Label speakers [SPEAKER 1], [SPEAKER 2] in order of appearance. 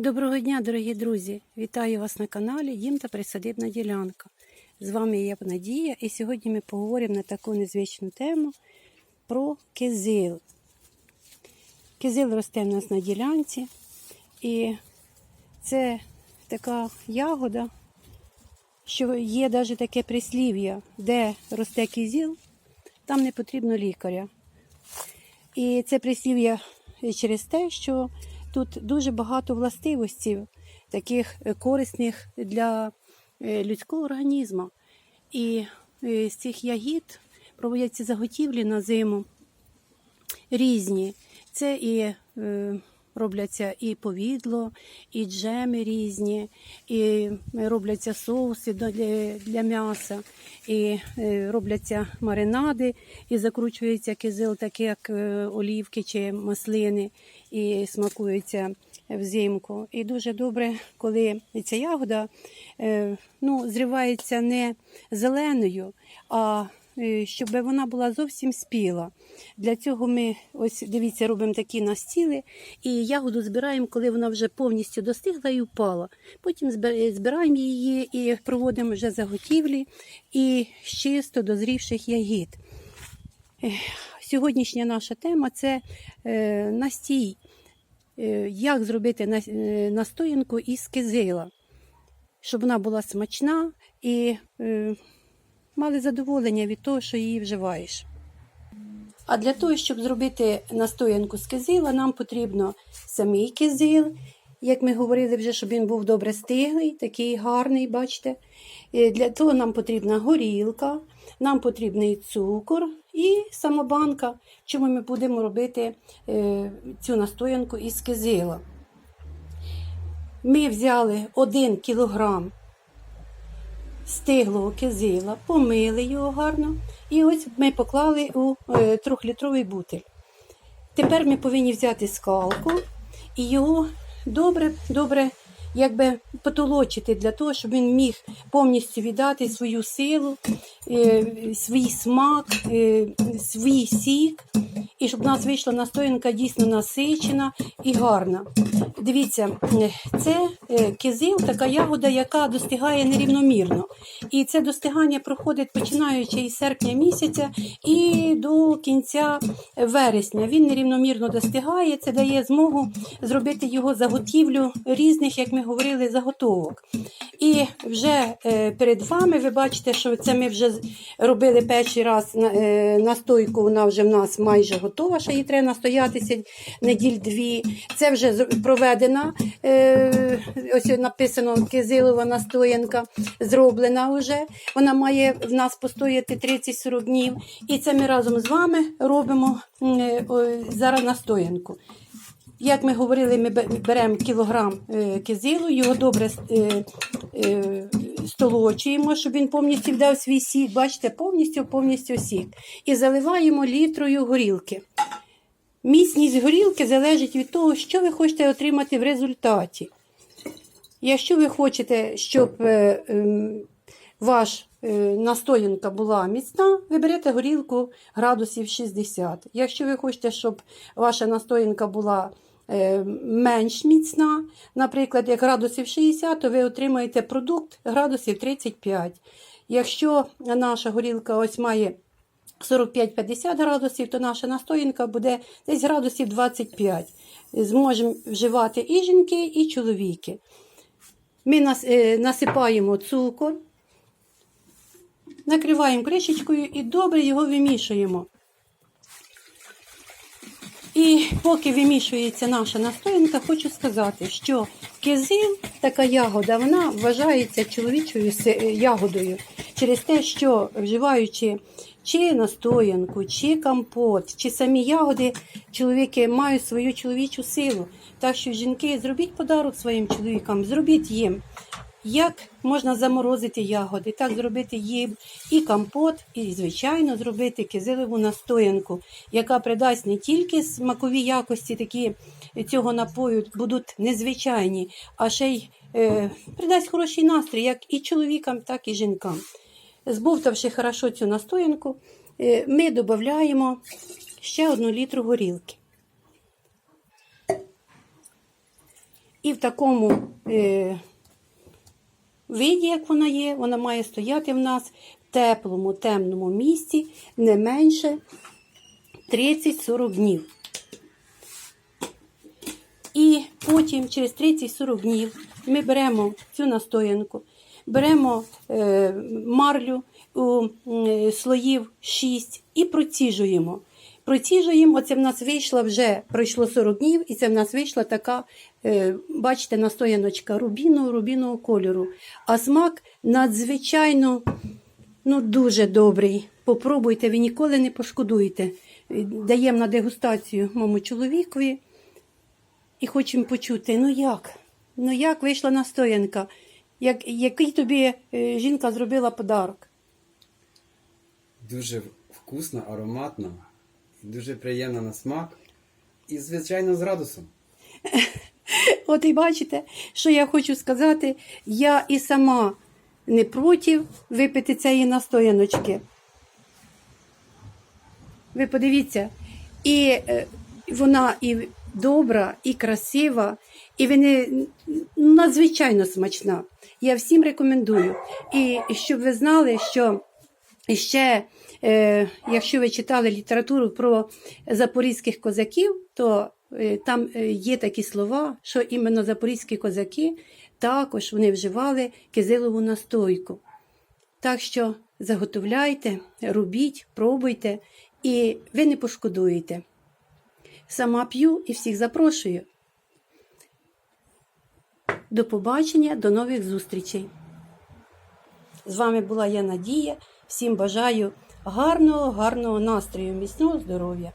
[SPEAKER 1] Доброго дня, дорогі друзі! Вітаю вас на каналі Дім та Присадибна ділянка. З вами я Надія, і сьогодні ми поговоримо на таку незвичну тему про кизил. Кизил росте в нас на ділянці, і це така ягода, що є навіть таке прислів'я, де росте кизил, там не потрібно лікаря. І це прислів'я через те, що тут дуже багато властивостей, таких е, корисних для е, людського організму. І е, з цих ягід проводяться заготівлі на зиму різні. Це і робляться і повідло, і джеми різні, і робляться соуси для, для м'яса, і е, робляться маринади, і закручується кизил, так як е, олівки чи маслини, і смакується взимку. І дуже добре, коли ця ягода е, ну, зривається не зеленою, а е, щоб вона була зовсім спіла. Для цього ми, ось дивіться, робимо такі настіли, і ягоду збираємо, коли вона вже повністю достигла і впала. Потім збираємо її і проводимо вже заготівлі і з чисто дозрівших ягід. Сьогоднішня наша тема це е, настій. Е, як зробити е, настоянку із кизила, щоб вона була смачна і е, мали задоволення від того, що її вживаєш. А для того, щоб зробити настоянку з кизила, нам потрібно самий кизил, як ми говорили вже, щоб він був добре стиглий, такий гарний, бачите. Е, Для того нам потрібна горілка, нам потрібний цукор і самобанка, чому ми будемо робити е, цю настоянку із кизила. Ми взяли 1 кілограм стиглого кизила, помили його гарно, і ось ми поклали у е, трьохлітровий бутиль. Тепер ми повинні взяти скалку і його добре, добре якби потолочити для того, щоб він міг повністю віддати свою силу, е, свій смак, е, свій сік, і щоб у нас вийшла настоянка дійсно насичена і гарна. Дивіться, е, це е, кизил, така ягода, яка достигає нерівномірно. І це достигання проходить починаючи із серпня місяця і до кінця вересня. Він нерівномірно достигає. Це дає змогу зробити його заготівлю різних, як ми говорили, заготовок. І вже е, перед вами ви бачите, що це ми вже робили перший раз е, настойку. Вона вже в нас майже готова. Ще її треба настоятися неділь дві. Це вже з- проведена. е, Ось написано кизилова настоянка, зроблена вже. Вона має в нас постояти 30-40 днів. І це ми разом з вами робимо е, о, зараз настоянку. Як ми говорили, ми беремо кілограм е, кизилу, його добре е, е, столочуємо, щоб він повністю вдав свій сік. Бачите, повністю повністю сік. І заливаємо літрою горілки. Міцність горілки залежить від того, що ви хочете отримати в результаті. Якщо ви хочете, щоб е, ем, ваш е, настоянка була міцна, ви берете горілку градусів 60. Якщо ви хочете, щоб ваша настоянка була е, менш міцна, наприклад, як градусів 60, то ви отримаєте продукт градусів 35. Якщо наша горілка ось має 45-50 градусів, то наша настоянка буде десь градусів 25. Зможемо вживати і жінки, і чоловіки. Ми е, насипаємо цукор, накриваємо кришечкою і добре його вимішуємо. І поки вимішується наша настоянка, хочу сказати, що кизил, така ягода, вона вважається чоловічою ягодою через те, що вживаючи чи настоянку, чи компот, чи самі ягоди, чоловіки мають свою чоловічу силу. Так що, жінки, зробіть подарок своїм чоловікам, зробіть їм. Як можна заморозити ягоди, так зробити їм і компот, і, звичайно, зробити кизилову настоянку, яка придасть не тільки смакові якості такі цього напою будуть незвичайні, а ще й е, придасть хороший настрій як і чоловікам, так і жінкам. Збовтавши хорошо цю настоянку, е, ми додаємо ще одну літру горілки. І в такому е, виді, як вона є, вона має стояти в нас в теплому, темному місці не менше 30-40 днів. І потім, через 30-40 днів, ми беремо цю настоянку, беремо е, марлю у м, слоїв 6 і проціжуємо. Проціжуємо, оце в нас вийшла вже, пройшло 40 днів, і це в нас вийшла така, е, бачите, настояночка рубінового, рубінового кольору. А смак надзвичайно ну, дуже добрий. Попробуйте, ви ніколи не пошкодуєте. Е, Даємо на дегустацію моєму чоловікові. І хочемо почути, ну як? Ну як вийшла настоянка? Як, який тобі е, жінка зробила подарок?
[SPEAKER 2] Дуже вкусно, ароматно, дуже приємно на смак і, звичайно, з градусом.
[SPEAKER 1] От і бачите, що я хочу сказати, я і сама не проти випити цієї настояночки. Ви подивіться, і е, вона і добра, і красива, і вона надзвичайно смачна. Я всім рекомендую. І щоб ви знали, що ще, е, якщо ви читали літературу про запорізьких козаків, то е, там е, є такі слова, що іменно запорізькі козаки також вони вживали кизилову настойку. Так що заготовляйте, робіть, пробуйте, і ви не пошкодуєте. Сама п'ю і всіх запрошую. До побачення, до нових зустрічей. З вами була я Надія. Всім бажаю гарного, гарного настрою, міцного здоров'я.